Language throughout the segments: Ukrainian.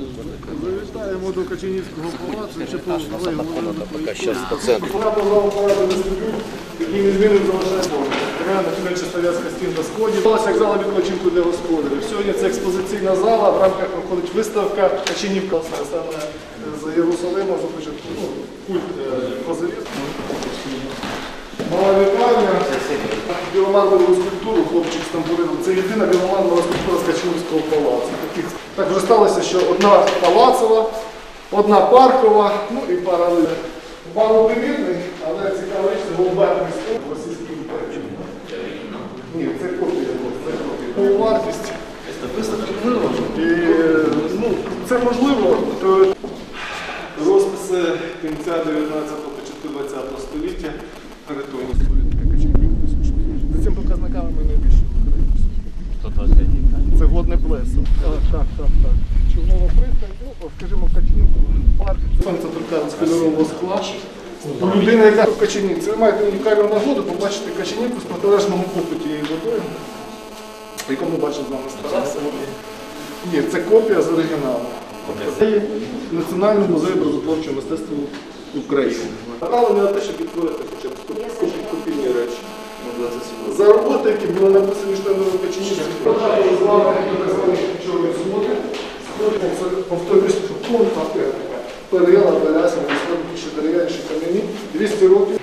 Підходимо до Качинівського палацу, ще по Пока сейчас по центру. Такі відміни залишаємо. Реально менше слов'янська стін на сході. Як зала відпочинку для господарів. Сьогодні це експозиційна зала, в рамках проходить виставка Качинівка, саме з Єрусалима, започатку ну, культ е, козирів. Мала вітання. Біломармову скульптуру хлопчик Стамбулину. Це єдина біломармова скульптура з Качинівського палацу. Таких, так вже сталося, що одна палацова, одна паркова, ну і паралельно. Мало примірний, але річ, це голуберний в російській імперії. Ні, це копія, це копія. Вартість. І, ну, це можливо. Розписи кінця 19 початку 20 століття За цим показниками ми не більше. Це. Так, так, так, так. Човнова пристань, ну, скажімо, Качинівку, парк. Сонце торкається з кольорового скла. Людина, яка в Качинівці, ви маєте унікальну нагоду побачити Качинівку з протилежного боку тієї водою, яку ми бачимо з вами старався. Ні, це копія з оригіналу. Це є Національний музей образотворчого мистецтва України. Направлено на те, щоб відтворити хоча б копійні речі. За роботи, які були написані Качинівським, потрапили з вами до так званих чорних змоти. Це повторюсь, що повна Перила, березня, більше дерев'яні, ще кам'яні. 200 років.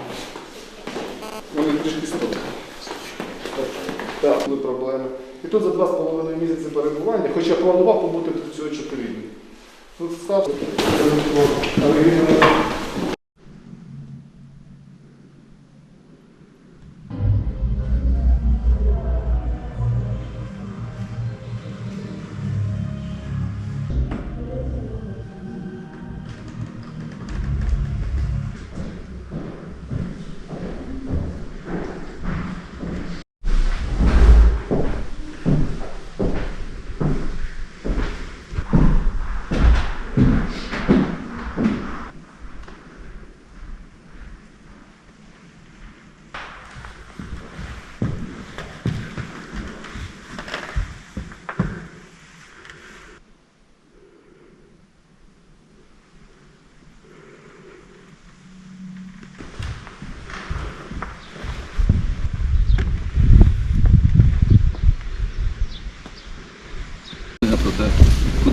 Вони трішки стоять. Так, були проблеми. І тут за два з половиною місяці перебування, хоча планував побути до цього 4 дні. Тут став.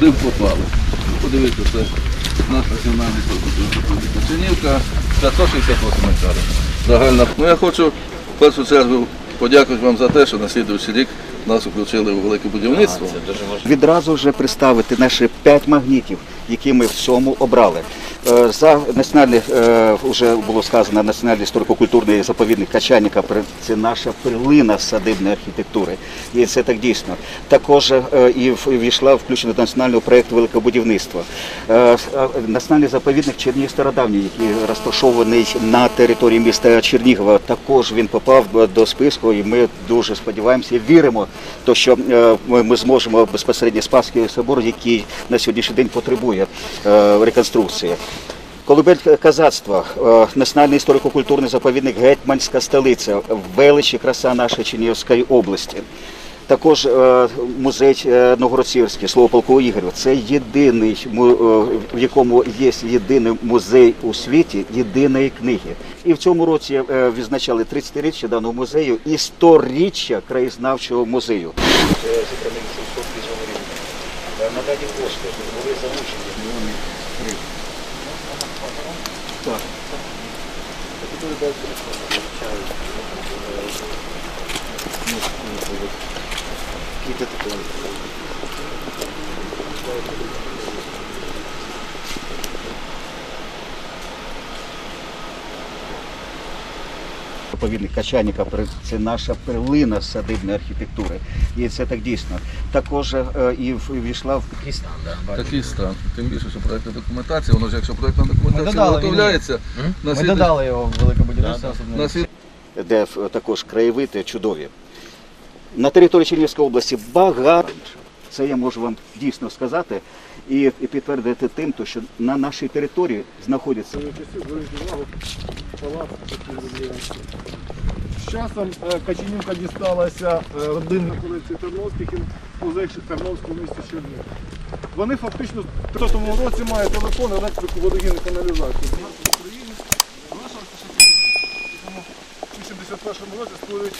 Куди б попали. Подивіться, це наш національний Качанівка, 568 гектарів. Загальна. Ну я хочу в першу чергу подякувати вам за те, що на слідуючий рік нас включили у велике будівництво. Відразу вже представити наші п'ять магнітів, які ми в цьому обрали. Е, За національний, е, вже було сказано, національний історико-культурний заповідник Качаніка це наша перлина садибної архітектури. І це так дійсно. Також е, і ввійшла включена до національного проєкту великобудівництва. Е, е, Національний заповідник Чернігів Стародавній, який розташований на території міста Чернігова, також він попав до списку, і ми дуже сподіваємося, віримо, то що ми ми зможемо безпосередньо Спасський собор, який на сьогоднішній день потребує е, реконструкції. Колыбель казацтва, е, національний історико-культурний заповідник Гетьманська столиця, велич і краса нашої Чернігівської області. Також е, музей е, слово полку Ігорю. Це єдиний, в якому є єдиний музей у світі єдиної книги. І в цьому році відзначали 30-річчя даного музею і 100-річчя краєзнавчого музею. Зібраний 700 тисяч гривень. Надані кошти були залучені мільйони гривень. Так. Квіти такі. Заповідник Качаніка це наша перлина садибної архітектури. І це так дійсно. Також е, і в- війшла в такий стан. да, Такий стан. Тим більше, що проєктна документація, воно ж якщо проєктна документація виготовляється, Ми додали його в велике будівництво. де е, також краєвиди чудові. На території Чернігівської області багато. Це я можу вам дійсно сказати і, і підтвердити тим, що на нашій території виявляється. З часом е, Качинівка дісталася е, родинній колекції Терновських. і музей Терновського місті Чернігів. Вони фактично в 30-му році мають телефон, електрику, водогін і каналізацію. В Україні залишилося ще 81 році створюють